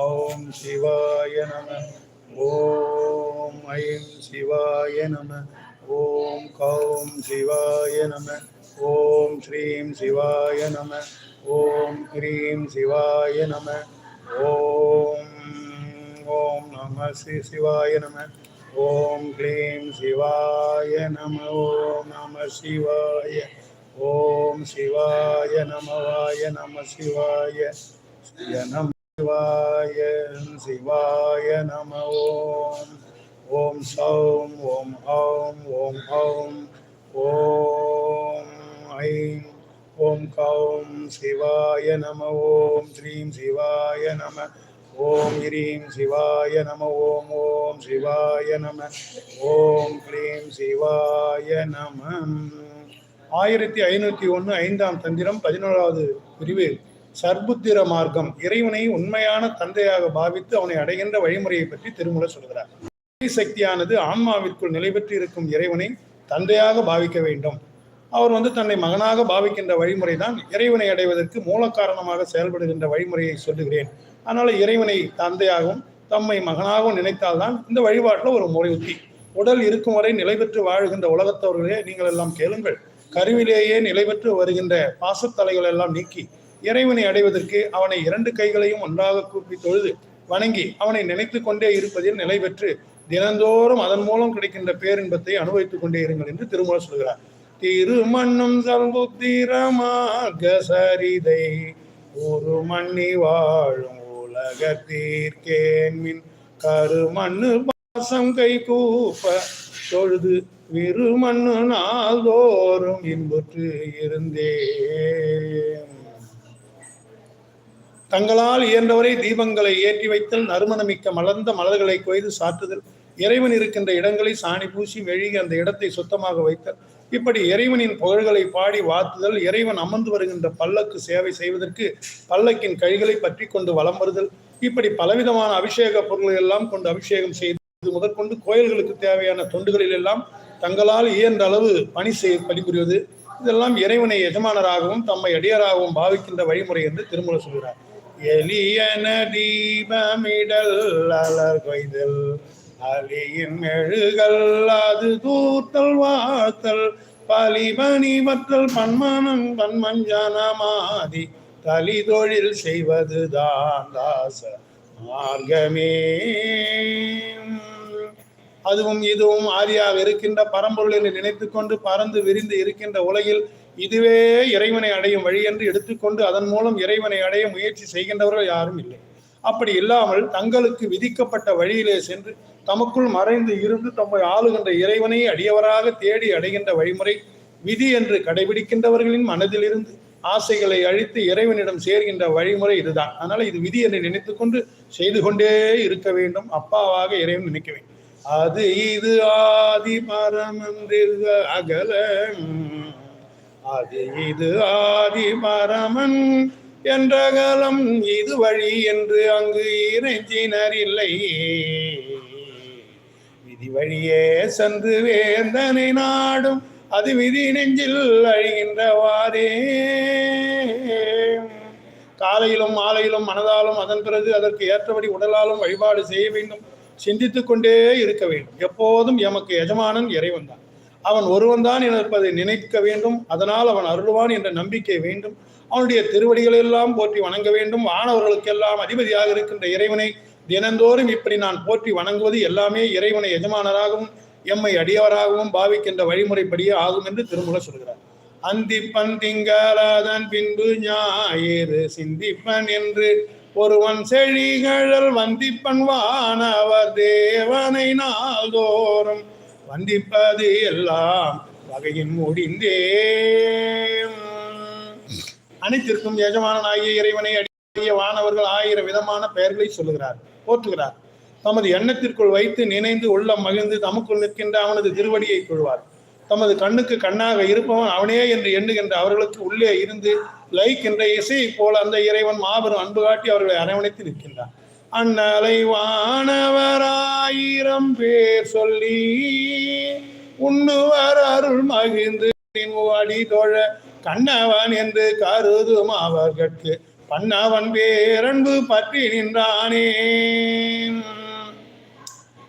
ஔம் சிவாய நம. ஓம் ஐம் சிவாய நம. ஓம் கௌம் சிவாய நம. ஓம் ஸ்ரீம் சிவாய நம. ஓம் ஹ்ரீம் சிவாய நம. ஓம் ஓம் நம ஸ்ரீ சிவாய நம. ஓம் க்ளீம் சிவாய நம. ஓம் நம சிவாய. ஓம் சிவாய நமவாய நம சிவாய. சிய சிவாய சிவாய நம. ஓம் ஓம் சௌம் ஓம் ஹம் ஓம் ஹௌம் ஓம் ஐம் ஓம் கௌம் சிவாய நம. ஓம் ஸ்ரீம் சிவாய நம. ஓம் ஹ்ரீம் சிவாய நம. ஓம் ஓம் சிவாய நம. ஓம் க்ளீம் சிவாய நம. ஆயிரத்தி ஐநூத்தி ஒன்று ஐந்தாம் தந்திரம் பதினோராவது பிரிவு. சர்புத்திர மார்க்கம். இறைவனை உண்மையான தந்தையாக பாவித்து அவனை அடைகின்ற வழிமுறையை பற்றி திருமுறை சொல்கிறார். சக்தியானது ஆன்மாவிற்குள் நிலை பெற்று இருக்கும் இறைவனை தந்தையாக பாவிக்க வேண்டும். அவர் வந்து தன்னை மகனாக பாவிக்கின்ற வழிமுறை தான் இறைவனை அடைவதற்கு மூல காரணமாக செயல்படுகின்ற வழிமுறையை சொல்லுகிறேன். அதனால இறைவனை தந்தையாகவும் தம்மை மகனாகவும் நினைத்தால்தான் இந்த வழிபாட்டில் ஒரு முறை உத்தி. உடல் இருக்கும் வரை நிலை பெற்று வாழ்கின்ற உலகத்தவர்களே நீங்கள் எல்லாம் கேளுங்கள். கருவிலேயே நிலை பெற்று வருகின்ற பாசத்தலைகள் எல்லாம் நீக்கி இறைவனை அடைவதற்கு அவனை இரண்டு கைகளையும் ஒன்றாக கூப்பி தொழுது வணங்கி அவனை நினைத்து கொண்டே இருப்பதில் நிலை பெற்று தினந்தோறும் அதன் மூலம் கிடைக்கின்ற பேரின்பத்தை அனுபவித்துக் கொண்டே இருங்கள் என்று திருமூலர் சொல்கிறார். திருமண்ணும் சர்வுத்திரமாக சரிதை ஒரு மண்ணி வாழும் உலகத்தீர்க்கேன்மின் கருமண்ணு பாசம் கை கூப்ப தொழுது விருமண்ணு நாள்தோறும் இன்புற்று இருந்தேன். தங்களால் இயன்றவரை தீபங்களை ஏற்றி வைத்தல் நறுமணமிக்க மலர்ந்த மலர்களை கொய்து சாற்றுதல். இறைவன் இருக்கின்ற இடங்களை சாணி பூசி மெழுகி அந்த இடத்தை சுத்தமாக வைத்தல். இப்படி இறைவனின் புகழ்களை பாடி வாத்துதல் இறைவன் அமர்ந்து வருகின்ற பல்லக்கு சேவை செய்வதற்கு பல்லக்கின் கைகளை பற்றி கொண்டு வலம் வருதல். இப்படி பலவிதமான அபிஷேக பொருள்கள் எல்லாம் கொண்டு அபிஷேகம் செய்து முதற்கொண்டு கோயில்களுக்கு தேவையான தொண்டுகளில் எல்லாம் தங்களால் இயன்ற அளவு பணி செய்ய பணிபுரிவது. இதெல்லாம் இறைவனை எஜமானராகவும் தம்மை அடியராகவும் பாவிக்கின்ற வழிமுறை என்று திருமூல சொல்கிறார். எளியன தீபமிடல் அலர் கொய்தல் அலியின் மெழுகல் அது தூத்தல் வாத்தல் பலிபணி வத்தல் பன்மனம் பன்மஞ்சனமாதி தலி தொழில் செய்வது தான் தாச மார்க்கமே. அதுவும் இதுவும் ஆதியாக இருக்கின்ற பரம்பொருள் என்று நினைத்து கொண்டு பறந்து விரிந்து இருக்கின்ற உலகில் இதுவே இறைவனை அடையும் வழி என்று எடுத்துக்கொண்டு அதன் மூலம் இறைவனை அடைய முயற்சி செய்கின்றவர்கள் யாரும் இல்லை. அப்படி இல்லாமல் தங்களுக்கு விதிக்கப்பட்ட வழியிலே சென்று தமக்குள் மறைந்து இருந்து தம்மை ஆளுகின்ற இறைவனை அடியவராக தேடி அடைகின்ற வழிமுறை விதி என்று கடைபிடிக்கின்றவர்களின் மனதிலிருந்து ஆசைகளை அழித்து இறைவனிடம் சேர்கின்ற வழிமுறை இதுதான். அதனால இது விதி என்று நினைத்துக்கொண்டு செய்து கொண்டே இருக்க வேண்டும். அப்பாவாக இறைவன் நினைக்க வேண்டும். அது இது ஆதி பரமந்திர அகல அது இது ஆதி பரமன் என்ற கலம் இது வழி என்று அங்கு இறைஞ்சினர் இல்லை. விதி வழியே சென்று வேந்தனை நாடும். அது விதி நெஞ்சில் அழிகின்றவாறே காலையிலும் மாலையிலும் மனதாலும் அதன் பிறகு அதற்கு ஏற்றபடி உடலாலும் வழிபாடு செய்ய வேண்டும். சிந்தித்துக் கொண்டே இருக்க வேண்டும். எப்போதும் எமக்கு எஜமானன் இறைவன் தான். அவன் ஒருவன் தான் இருப்பதை நினைக்க வேண்டும். அதனால் அவன் அருள்வான் என்ற நம்பிக்கை வேண்டும். அவனுடைய திருவடிகளெல்லாம் போற்றி வணங்க வேண்டும். வானவர்களுக்கெல்லாம் அதிபதியாக இருக்கின்ற இறைவனை தினந்தோறும் இப்படி நான் போற்றி வணங்குவது எல்லாமே இறைவனை எஜமானராகவும் எம்மை அடியவராகவும் பாவிக்கின்ற வழிமுறைப்படியே ஆகும் என்று திருமுறை சொல்கிறார். அந்திப்பன் திங்களாதன் பின்பு ஞாயிறு சிந்திப்பன் என்று ஒருவன் செழிகழல் வந்திப்பன் வானவர் தேவனை நாள்தோறும் வந்திப்பது எல்லாம் வகையின் முடிந்தே. அனைத்திற்கும் எஜமானனாகிய இறைவனை அடிய வானவர்கள் ஆயிரம் விதமான பெயர்களை சொல்லுகிறார் போற்றுகிறார். தமது எண்ணத்திற்குள் வைத்து நினைந்து உள்ளம் மகிழ்ந்து தமக்குள் நிற்கின்ற அவனது திருவடியை கொள்வார். தமது கண்ணுக்கு கண்ணாக இருப்பவன் அவனே என்று எண்ணுகின்ற அவர்களுக்கு உள்ளே இருந்து லைக் என்ற இசையைப் போல அந்த இறைவன் மாபெரும் அன்பு காட்டி அவர்களை அரவணைத்து நிற்கின்றான். அந்நலை வானவராயிரம் பேர் சொல்லி உண்ணுவர் அருள் மகிழ்ந்து அடி தோழ கண்ணவன் என்று கருதும் அவர்கட்கு. பண்ணவன் பேரன்பு பற்றி நின்றானே.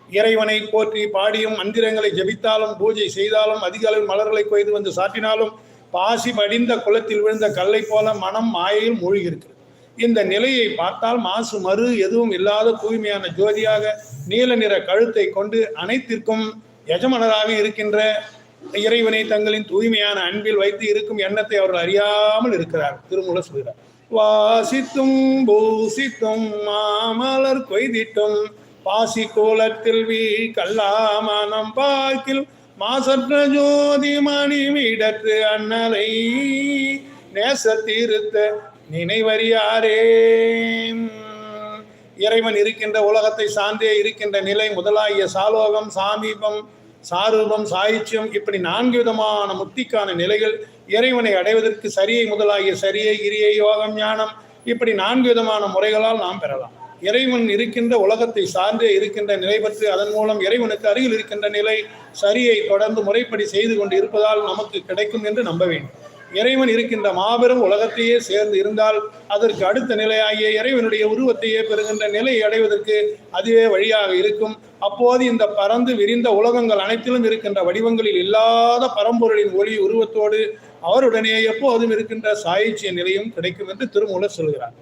இறைவனை போற்றி பாடியும் மந்திரங்களை ஜெபித்தாலும் பூஜை செய்தாலும் அதிக அளவில் மலர்களை கொய்து வந்து சாட்டினாலும் பாசி படிந்த குளத்தில் விழுந்த கல்லை போல மனம் மாயையில் மூழ்கியிருக்கிறது. இந்த நிலையை பார்த்தால் மாசு மறு எதுவும் இல்லாத தூய்மையான ஜோதியாக நீல நிற கழுத்தை கொண்டு அனைத்திற்கும் எஜமனராக இருக்கின்ற இறைவனை தங்களின் தூய்மையான அன்பில் வைத்து இருக்கும் எண்ணத்தை அவர்கள் அறியாமல் இருக்கிறார். திருமூல சொல்கிறார் வாசித்தும் பூசித்தும் மாமலர் கொய்திட்டும் பாசி கோலத்தில் வீ கல்லாமனம் பார்க்கில் மாசற்ற ஜோதி மணி வீடற்று அண்ணலை நேசத்தீர்த்த நினைவறியாரே இறைவன் இருக்கின்ற உலகத்தை சார்ந்தே இருக்கின்ற நிலை முதலாகிய சாலோகம் சாமீபம் சாரூபம் சாயிச்சியம் இப்படி நான்கு விதமான முக்திக்கான நிலைகள் இறைவனை அடைவதற்கு சரியை முதலாகிய சரியை கிரியை யோகம் ஞானம் இப்படி நான்கு விதமான முறைகளால் நாம் பெறலாம். இறைவன் இருக்கின்ற உலகத்தை சார்ந்தே இருக்கின்ற நிலை பற்றி அதன் மூலம் இறைவனுக்கு அருகில் இருக்கின்ற நிலை சரியை தொடர்ந்து முறைப்படி செய்து கொண்டு இருப்பதால் நமக்கு கிடைக்கும் என்று நம்ப வேண்டும். இறைவன் இருக்கின்ற மாபெரும் உலகத்தையே சேர்ந்து இருந்தால் அதற்கு அடுத்த நிலையாகிய இறைவனுடைய உருவத்தையே பெறுகின்ற நிலையை அடைவதற்கு அதுவே வழியாக இருக்கும். அப்போது இந்த பறந்து விரிந்த உலகங்கள் அனைத்திலும் இருக்கின்ற வடிவங்களில் இல்லாத பரம்பொருளின் ஒளி உருவத்தோடு அவருடனே எப்போதும் இருக்கின்ற சாயிச்சிய நிலையும் கிடைக்கும் என்று திருமூலர் சொல்கிறார்.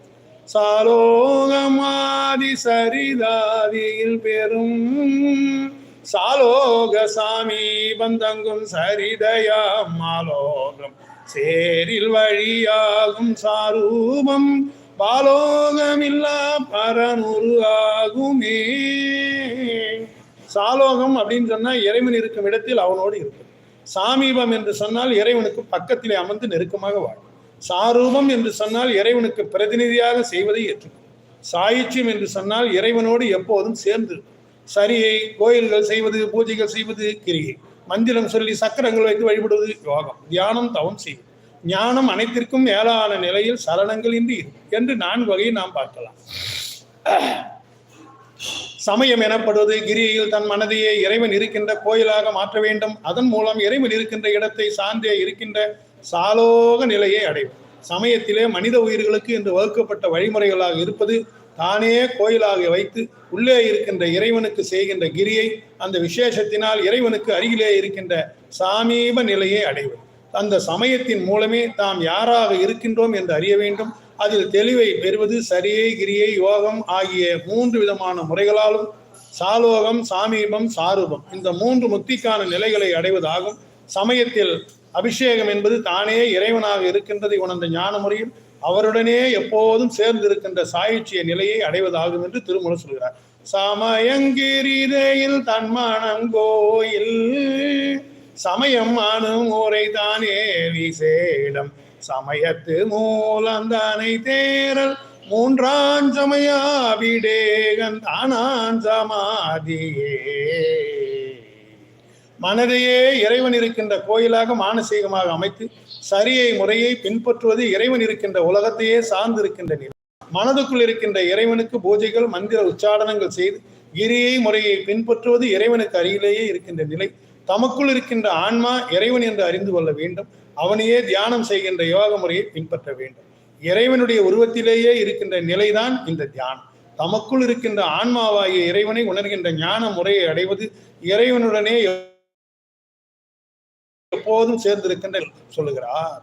சாலோகமாதி சரிதாதியில் பெரும் சாலோக சாமி பந்தங்கும் சரிதயா மாலோகம் சேரில் வழியாகும் சாரூபம் பாலோகமில்லா பரனுரு ஆகுமே சாலோகம் அப்படின்னு சொன்னா இறைவன் இருக்கும் இடத்தில் அவனோடு இருக்கும். சாமீபம் என்று சொன்னால் இறைவனுக்கு பக்கத்திலே அமர்ந்து நெருக்கமாக வாழும் சாரூபம் என்று சொன்னால் இறைவனுக்கு பிரதிநிதியாக செய்வதை ஏற்றுக்கும் சாயிச்சியம் என்று சொன்னால் இறைவனோடு எப்போதும் சேர்ந்து சரியை கோயில்கள் செய்வது பூஜைகள் செய்வது கிரியை. மந்திரம் சொல்லி சக்கரங்கள் வைத்து வழிபடுவது யோகம். தியானம் தவம் செய்வது ஞானம் அனைத்திற்கும் மேலான நிலையில் சலனங்கள் இன்றி இருக்கும் என்று நான்கு வகையை நாம் பார்க்கலாம். சமயம் எனப்படுவது கிரியில் தன் மனதையே இறைவன் இருக்கின்ற கோயிலாக மாற்ற வேண்டும். அதன் மூலம் இறைவன் இருக்கின்ற இடத்தை சார்ந்தே இருக்கின்ற சாலோக நிலையை அடையும் சமயத்திலே மனித உயிர்களுக்கு என்று வகுக்கப்பட்ட வழிமுறைகளாக இருப்பது தானே கோயிலாக வைத்து உள்ளே இருக்கின்ற இறைவனுக்கு செய்கின்ற கிரியை அந்த விசேஷத்தினால் இறைவனுக்கு அருகிலே இருக்கின்ற சாமீப நிலையை அடைவது அந்த சமயத்தின் மூலமே தாம் யாராக இருக்கின்றோம் என்று அறிய வேண்டும். அதில் தெளிவை பெறுவது சரியை கிரியை யோகம் ஆகிய மூன்று விதமான முறைகளாலும் சாலோகம் சாமீபம் சாரூபம். இந்த மூன்று முக்திக்கான நிலைகளை அடைவதாகும். சமயத்தில் அபிஷேகம் என்பது தானே இறைவனாக இருக்கின்றதை உணர்ந்த ஞான முறையில் அவருடனே எப்போதும் சேர்ந்திருக்கின்ற சாயிச்சிய நிலையை அடைவதாகும் என்று திருமணம் சொல்கிறார். சமயங்கிரிதையில் தன்மானம் கோயில் சமயம் ஆனும் ஊரை தானே விசேடம். சமயத்து மூலந்தானை தேரல் மூன்றான் சமயா விடேகன் தானான் சமாதியே. மனதையே இறைவன் இருக்கின்ற கோயிலாக மானசீகமாக அமைத்து சரியை முறையை பின்பற்றுவது இறைவன் இருக்கின்ற உலகத்தையே சார்ந்து இருக்கின்ற நிலை. மனதுக்குள் இருக்கின்ற இறைவனுக்கு பூஜைகள் மந்திர உச்சாடனங்கள் செய்து கிரியை முறையை பின்பற்றுவது இறைவனுக்கு அருகிலேயே இருக்கின்ற நிலை. தமக்குள் இருக்கின்ற ஆன்மா இறைவன் என்று அறிந்து கொள்ள வேண்டும். அவனையே தியானம் செய்கின்ற யோக முறையை பின்பற்ற வேண்டும். இறைவனுடைய உருவத்திலேயே இருக்கின்ற நிலைதான் இந்த தியானம். தமக்குள் இருக்கின்ற ஆன்மாவாகிய இறைவனை உணர்கின்ற ஞான முறையை அடைவது இறைவனுடனே எப்போதும் சேர்ந்திருக்கின்ற சொல்லுகிறார்.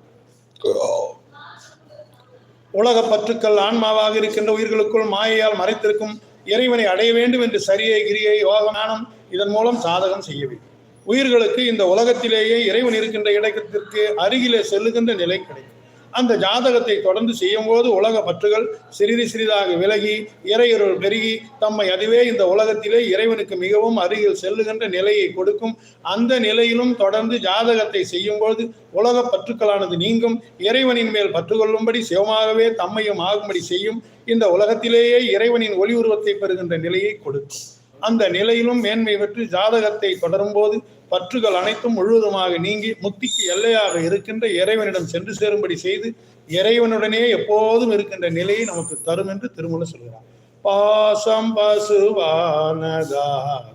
உலக பற்றுக்கள் ஆன்மாவாக இருக்கின்ற உயிர்களுக்குள் மாயையால் மறைத்திருக்கும் இறைவனை அடைய வேண்டும் என்று சரியை கிரியை யோகமானம் இதன் மூலம் சாதகம் செய்ய வேண்டும் உயிர்களுக்கு இந்த உலகத்திலேயே இறைவன் இருக்கின்ற இடத்திற்கு அருகிலே செல்லுகின்ற நிலை கிடைக்கும். அந்த ஜாதகத்தை தொடர்ந்து செய்யும் போது உலக பற்றுகள் சிறிது சிறிதாக விலகி இறையருள் பெருகி தம்மை அதுவே இந்த உலகத்திலே இறைவனுக்கு மிகவும் அருகில் செல்லுகின்ற நிலையை கொடுக்கும். அந்த நிலையிலும் தொடர்ந்து ஜாதகத்தை செய்யும் பொழுது உலக பற்றுக்களானது நீங்கும். இறைவனின் மேல் பற்றுக்கொள்ளும்படி சிவமாகவே தம்மையும் ஆகும்படி செய்யும். இந்த உலகத்திலேயே இறைவனின் ஒளி உருவத்தை பெறுகின்ற நிலையை கொடுக்கும். அந்த நிலையிலும் மேன்மை பெற்று ஜாதகத்தை தொடரும் போது பற்றுகள் அனைத்தும் முழுவதுமாக நீங்கி முக்திக்கு எல்லையாக இருக்கின்ற இறைவனிடம் சென்று சேரும்படி செய்து இறைவனுடனே எப்போதும் இருக்கின்ற நிலையை நமக்கு தரும் என்று திருமணம் சொல்கிறார். பாசம் பசுவானதாகும்.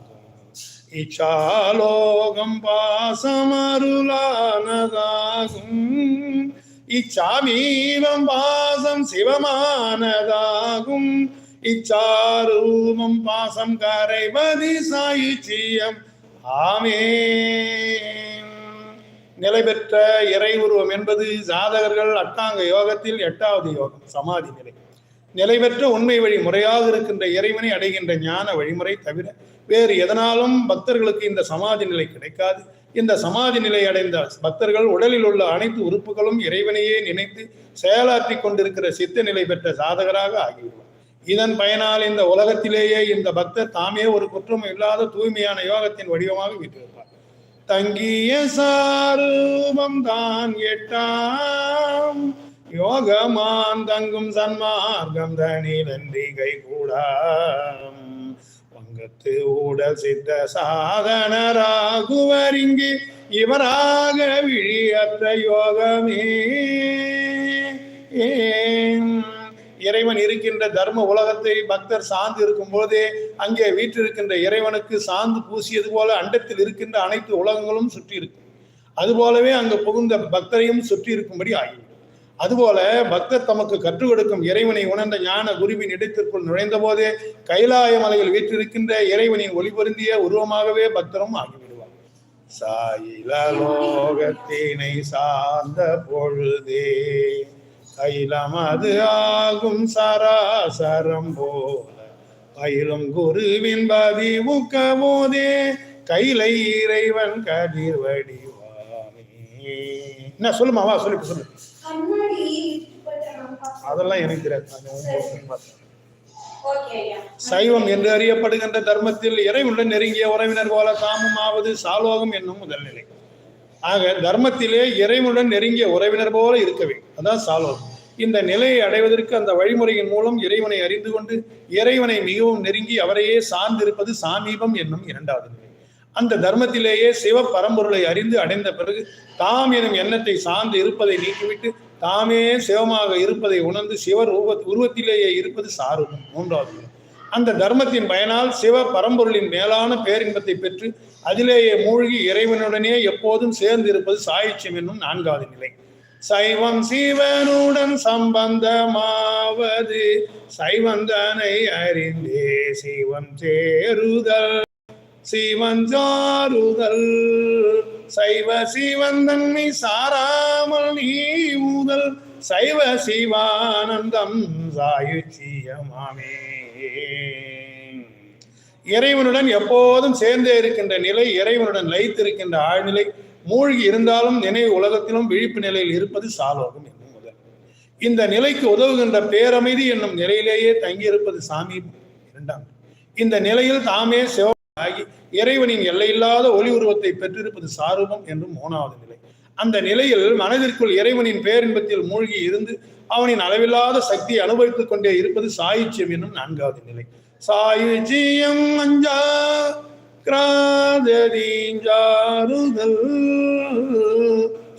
இச்சாலோகம் பாசம் அருளானதாகும் இச்சாமீவம் பாசம் சிவமானதாகும். இச்சாரூபம் பாசம் கரைவதி சாயிச்சியம் ஆமே நிலை பெற்ற இறை உருவம் என்பது ஜாதகர்கள் அட்டாங்க யோகத்தில் எட்டாவது யோகம் சமாதி நிலை. நிலை பெற்ற உண்மை வழி முறையாக இருக்கின்ற இறைவனை அடைகின்ற ஞான வழிமுறை தவிர வேறு எதனாலும் பக்தர்களுக்கு இந்த சமாதி நிலை கிடைக்காது. இந்த சமாதி நிலை அடைந்த பக்தர்கள் உடலில் உள்ள அனைத்து உறுப்புகளும் இறைவனையே நினைத்து செயலாற்றி கொண்டிருக்கிற சித்த நிலை பெற்ற சாதகராக ஆகிவிடும் இதன் பயனால் இந்த உலகத்திலேயே இந்த பக்தர் தாமே ஒரு குற்றம் இல்லாத தூய்மையான யோகத்தின் வடிவமாக விட்டிருப்பார் தங்கிய சாரூபம் தான் எட்டாம். யோகமான் தங்கும் சன்மார்க்கம் தனிலன்றி கை கூடாம். பங்கத்து ஊடல் சித்த சாதனராகுவரிங்கு இவராக விழியற்ற யோகமே. ஏம். இறைவன் இருக்கின்ற தர்ம உலகத்தை பக்தர் சார்ந்து இருக்கும் போதே அங்கே வீற்றிருக்கின்ற இறைவனுக்கு சார்ந்து பூசியது போல அண்டத்தில் இருக்கின்ற அனைத்து உலகங்களும் சுற்றி இருக்கும் அதுபோலவே அங்கு புகுந்த பக்தரையும் சுற்றி இருக்கும்படி ஆகிவிடும் அதுபோல பக்தர் தமக்கு கற்றுக் கொடுக்கும் இறைவனை உணர்ந்த ஞான குருவின் இடத்திற்குள் நுழைந்த போதே கைலாய மலையில் வீற்றிருக்கின்ற இறைவனின் ஒளிபொருந்திய உருவமாகவே பக்தரும் ஆகிவிடுவார். சாயிலோகத்தினை சார்ந்த பொழுதே கைலம் அது ஆகும் சராசரம் போல பயிலும் குருவின் பதி போதே கைலை இறைவன் கதிர் வடிவானே என்ன சொல்லுமா வா சொல்லு சொல்லு. அதெல்லாம் எனக்கு தெரியாது. சைவம் என்று அறியப்படுகின்ற தர்மத்தில் இறைவனுடன் நெருங்கிய உறவினர் போல தாமும் ஆவது சாலோகம் என்னும் முதல் நிலை ஆக தர்மத்திலே இறைவனுடன் நெருங்கிய உறவினர் போல இருக்க வேண்டும். அதான் சாலோகம். இந்த நிலையை அடைவதற்கு அந்த வழிமுறையின் மூலம் இறைவனை அறிந்து கொண்டு இறைவனை மிகவும் நெருங்கி அவரையே சார்ந்திருப்பது சாமீபம் என்னும் இரண்டாவது நிலை. அந்த தர்மத்திலேயே சிவ பரம்பொருளை அறிந்து அடைந்த பிறகு தாம் எனும் எண்ணத்தை சார்ந்து இருப்பதை நீக்கிவிட்டு தாமே சிவமாக இருப்பதை உணர்ந்து சிவர் உருவ உருவத்திலேயே இருப்பது சாரூபம். மூன்றாவது நிலை. அந்த தர்மத்தின் பயனால் சிவ பரம்பொருளின் மேலான பேரின்பத்தை பெற்று அதிலேயே மூழ்கி இறைவனுடனே எப்போதும் சேர்ந்து இருப்பது சாயுச்சியம் என்னும் நான்காவது நிலை. சைவம் சிவனுடன் சம்பந்தமாவது. சைவந்தனை அறிந்தே சிவம் சேருதல். சிவஞ்சாருதல் சைவ சிவந்தன்மை சாராமல் நீ ஊதல் சைவ சிவானந்தம் சாயுச்சியமாமே. இறைவனுடன் எப்போதும் சேர்ந்தே இருக்கின்ற நிலை இறைவனுடன் லயித்திருக்கின்ற ஆழ்நிலை மூழ்கி இருந்தாலும் நினைவு உலகத்திலும் விழிப்பு நிலையில் இருப்பது சாலோகம் என்னும் முதல். இந்த நிலைக்கு உதவுகின்ற பேரமைதி என்னும் நிலையிலேயே தங்கியிருப்பது சாமி இரண்டாம். இந்த நிலையில் தாமே சிவமாகி இறைவனின் எல்லையில்லாத ஒளி உருவத்தை பெற்றிருப்பது சாரூபம் என்றும் மூணாவது நிலை. அந்த நிலையில் மனதிற்குள் இறைவனின் பேரின்பத்தில் மூழ்கி இருந்து அவனின் அளவில்லாத சக்தியை அனுபவித்துக் கொண்டே இருப்பது சாயிச்சியம் என்னும் நான்காவது நிலை. சாயுஜியம் அஞ்சா கிராதரீஞ்சாருதல்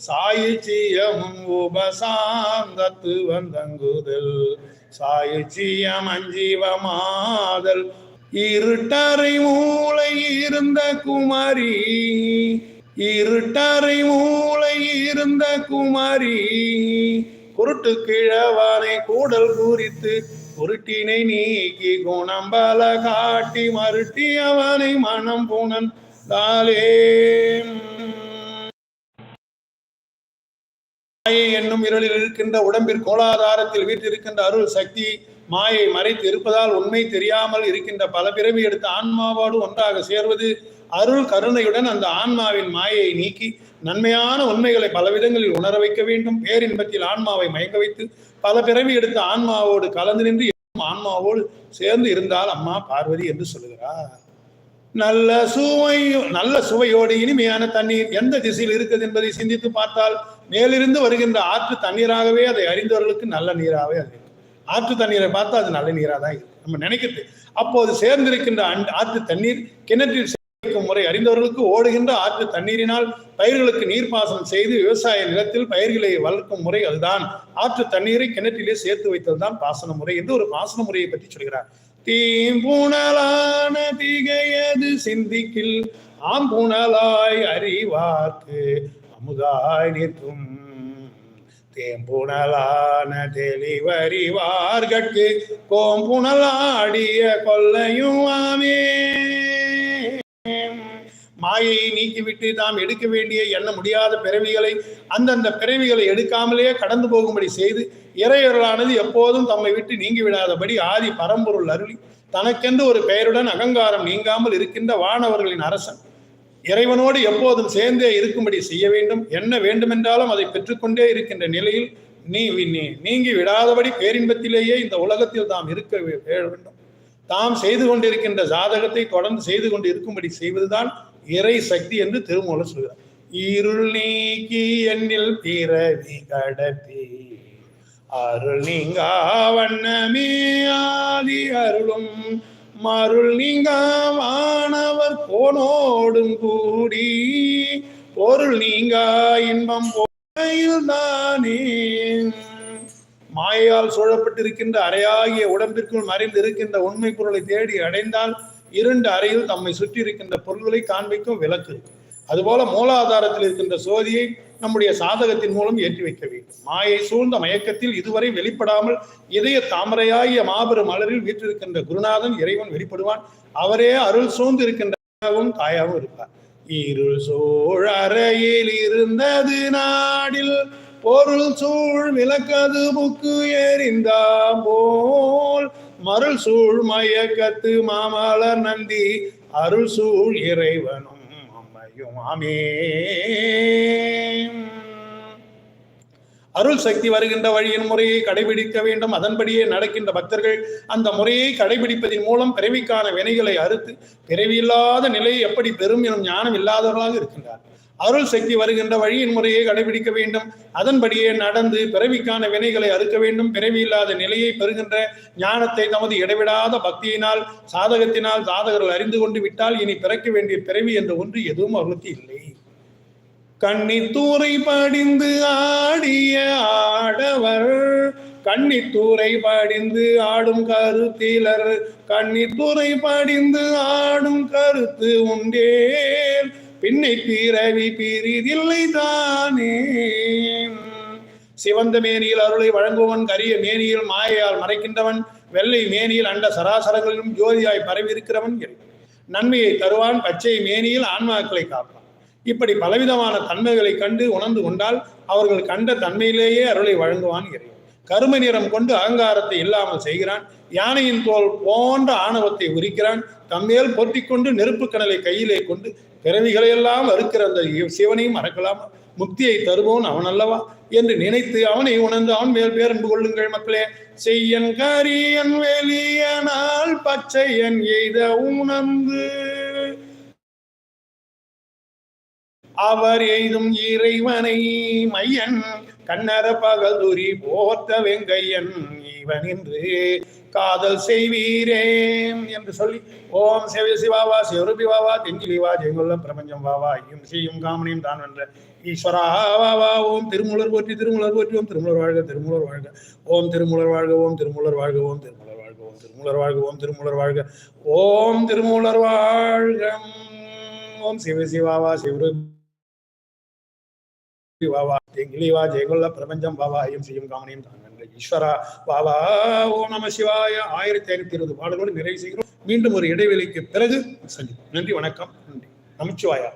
சாயுச்சியமும் உபசாந்தத்து வந்தங்குதல். சாயுச்சியம் அஞ்சீவமாதல். இருட்டறை மூளை இருந்த குமரி. இருட்டறை மூளை இருந்த குமரி. குருட்டு கிழவானை கூடல் குறித்து உருட்டினை நீக்கி குணம்பல காட்டி மருட்டி அவனை மனம் புனன் தாலே மாயை என்னும் இருளில் இருக்கின்ற உடம்பிற் கோலாதாரத்தில் வீற்றிருக்கின்ற அருள் சக்தி மாயை மறைத்து இருப்பதால் உண்மை தெரியாமல் இருக்கின்ற பல பிறவி எடுத்த ஆன்மாவோடு ஒன்றாக சேர்வது அருள் கருணையுடன் அந்த ஆன்மாவின் மாயை நீக்கி நன்மையான உண்மைகளை பலவிதங்களில் உணர வைக்க வேண்டும். பேரின்பத்தில் ஆன்மாவை மயங்க வைத்து பல பிறவி எடுத்த ஆன்மாவோடு கலந்து நின்று ஆன்மாவோடு சேர்ந்து இருந்தால் அம்மா பார்வதி என்று சொல்லுகிறார். நல்ல சுவை நல்ல சுவையோடு இனிமையான தண்ணீர் எந்த திசையில் இருக்குது என்பதை சிந்தித்து பார்த்தால் மேலிருந்து வருகின்ற ஆற்று தண்ணீராகவே அதை அறிந்தவர்களுக்கு நல்ல நீராகவே அது ஆற்று தண்ணீரை பார்த்தா அது நல்ல நீராக தான் இருக்கு நம்ம நினைக்கிறது அப்போது சேர்ந்திருக்கின்ற அன் ஆற்று தண்ணீர் கிணற்றில் முறை அறிந்தவர்களுக்கு ஓடுகின்ற ஆற்று தண்ணீரினால் பயிர்களுக்கு நீர்ப்பாசனம் செய்து விவசாய நிலத்தில் பயிர்களை வளர்க்கும் முறை அதுதான். ஆற்று தண்ணீரை கிணற்றிலே சேர்த்து வைத்ததுதான் பாசன முறை என்று ஒரு பாசன முறையை பற்றி சொல்கிறார். தீம்புணலான திகையது சிந்திக்கில்? ஆம்புணலாய் அறிவார்க்கு அமுதாய் நிற்கும். தேம்புணலான தெளிவறிவார்கட்கு. கோம்புணலாடிய கொல்லையும் ஆமே. மாயையை நீக்கிவிட்டு நாம் எடுக்க வேண்டிய எண்ண முடியாத பிறவிகளை அந்தந்த பிறவிகளை எடுக்காமலேயே கடந்து போகும்படி செய்து இறையொருளானது எப்போதும் தம்மை விட்டு நீங்கி விடாதபடி ஆதி பரம்பொருள் அருளி தனக்கென்று ஒரு பெயருடன் அகங்காரம் நீங்காமல் இருக்கின்ற வானவர்களின் அரசன். இறைவனோடு எப்போதும் சேர்ந்தே இருக்கும்படி செய்ய வேண்டும். என்ன வேண்டுமென்றாலும் அதை பெற்றுக்கொண்டே இருக்கின்ற நிலையில் நீ நீங்கி விடாதபடி பேரின்பத்திலேயே இந்த உலகத்தில் தாம் இருக்க வே- வேண்டும். தாம் செய்து கொண்டிருக்கின்ற ஜாதகத்தை தொடர்ந்து செய்து கொண்டு இருக்கும்படி செய்வதுதான் இறை சக்தி என்று திருமூலம் சொல்கிறார். இருள் நீக்கி என்னில் பிறவி கடத்தி அருள் நீங்கா வண்ணமே ஆதி அருளும் மருள் நீங்கா வானவர் கோனோடும் கூடி பொருள் நீங்கா இன்பம் போயில் தானே மாயால் சூழப்பட்டிருக்கின்ற அறையாகிய உடம்பிற்குள் மறைந்து இருக்கின்ற உண்மை பொருளை தேடி அடைந்தால் இரண்டு அறையில் தம்மை சுற்றி இருக்கின்ற பொருள்களை காண்பிக்கும் விளக்கு. அதுபோல மூலாதாரத்தில் இருக்கின்ற சோதியை நம்முடைய சாதகத்தின் மூலம் ஏற்றி வைக்க வேண்டும். மாயை சூழ்ந்த மயக்கத்தில் இதுவரை வெளிப்படாமல் இதய தாமரையாகிய மாபெரும் மலரில் வீற்றிருக்கின்ற குருநாதன் இறைவன் வெளிப்படுவான். அவரே அருள் சூழ்ந்து இருக்கின்றவும் தாயாகவும் இருப்பார். இருள் சோழறையில் இருந்தது நாடில் பொருள் சூழ் விளக்கது புக்கு எறிந்தாம் போல் மருள் சூழ் மயக்கத்து மாமலர் நந்தி அருள் சூழ் இறைவனும் அம்மையும். ஆமே அருள் சக்தி வருகின்ற வழியின் முறையை கடைபிடிக்க வேண்டும். அதன்படியே நடக்கின்ற பக்தர்கள் அந்த முறையை கடைபிடிப்பதன் மூலம் பிறவிக்கான வினைகளை அறுத்து பிறவியில்லாத நிலையை எப்படி பெறும் எனும் ஞானம் இல்லாதவர்களாக இருக்கின்றார்கள். அருள் சக்தி வருகின்ற வழியின் முறையை கடைபிடிக்க வேண்டும். அதன்படியே நடந்து பிறவிக்கான வினைகளை அறுக்க வேண்டும். பிறவி இல்லாத நிலையை பெறுகின்ற ஞானத்தை தமது இடைவிடாத பக்தியினால் சாதகத்தினால் சாதகர்கள் அறிந்து கொண்டு விட்டால் இனி பிறக்க வேண்டிய பிறவி என்ற ஒன்று எதுவும் அவர்களுக்கு இல்லை. கன்னித்தூரை படிந்து ஆடிய ஆடவர் கன்னித்தூரை படிந்து ஆடும் கருத்திலர். கன்னித்தூரை படிந்து ஆடும் கருத்து உண்டேன் பின்னை பீரவி பீரிதில்லை தானே சிவந்த மேனியில் அருளை வழங்குவன் கரிய மேனியில் மாயையால் மறைக்கின்றவன் வெள்ளை மேனியில் அண்ட சராசரங்களிலும் ஜோதியாய் பரவி இருக்கிறவன் நன்மையை தருவான் பச்சை மேனியில் ஆன்மாக்களை காப்பான். இப்படி பலவிதமான தன்மைகளை கண்டு உணர்ந்து கொண்டால் அவர்கள் கண்ட தன்மையிலேயே அருளை வழங்குவான் இறைவன் கருமை நிறம் கொண்டு அகங்காரத்தை இல்லாமல் செய்கிறான் யானையின் தோல் போன்ற ஆணவத்தை உரிக்கிறான். தம்மேல் பொத்திக் கொண்டு நெருப்பு கணலை கையிலே கொண்டு பிறவிகளையெல்லாம் அறுக்கிற அந்த சிவனையும் மறக்கலாம். முக்தியை தருவோன் அவன் அல்லவா? என்று நினைத்து அவனை உணர்ந்து அவன் மேல் பேரன்பு கொள்ளுங்கள் மக்களே. செய்யன் கரியன் வெளியனால் பச்சையன் எய்த உணர்ந்து அவர் எய்தும் இறைவனை மையன் கண்ணர பகதுரி போத்த வெங்கையன் இவன் என்று காதல் செய்வீரே என்று சொல்லி ஓம் சிவ சிவாவா சிவருபி வாவா தெஞ்சிலி வா ஜெயங்குல்லம் பிரபஞ்சம் வாவா ஐயும் செய்யும் காமனியும் தான் வென்ற ஈஸ்வரா வாவா ஓம் திருமூலர் போற்றி திருமூலர் போற்றி ஓம் திருமூலர் வாழ்க திருமூலர் வாழ்க. ஓம் திருமூலர் வாழ்க ஓம் திருமூலர் வாழ்க ஓம் திருமூலர் வாழ்க ஓம் திருமூலர் வாழ்க ஓம் திருமூலர் வாழ்க. ஓம் திருமூலர் வாழ்க ஓம் சிவ சிவாவா சிவருபி வாவா தெங்கிலிவா ஜெயகொல்ல பிரபஞ்சம் வாவா ஐயம் செய்யும் காமனையும் தான் ஈஸ்வரா வாவா ஓ நம சிவாய ஆயிரத்தி ஐநூத்தி இருபது பாடலோடு நிறைவு செய்கிறோம். மீண்டும் ஒரு இடைவெளிக்கு பிறகு சந்திப்போம். நன்றி வணக்கம் நன்றி. நமச்சிவாயா.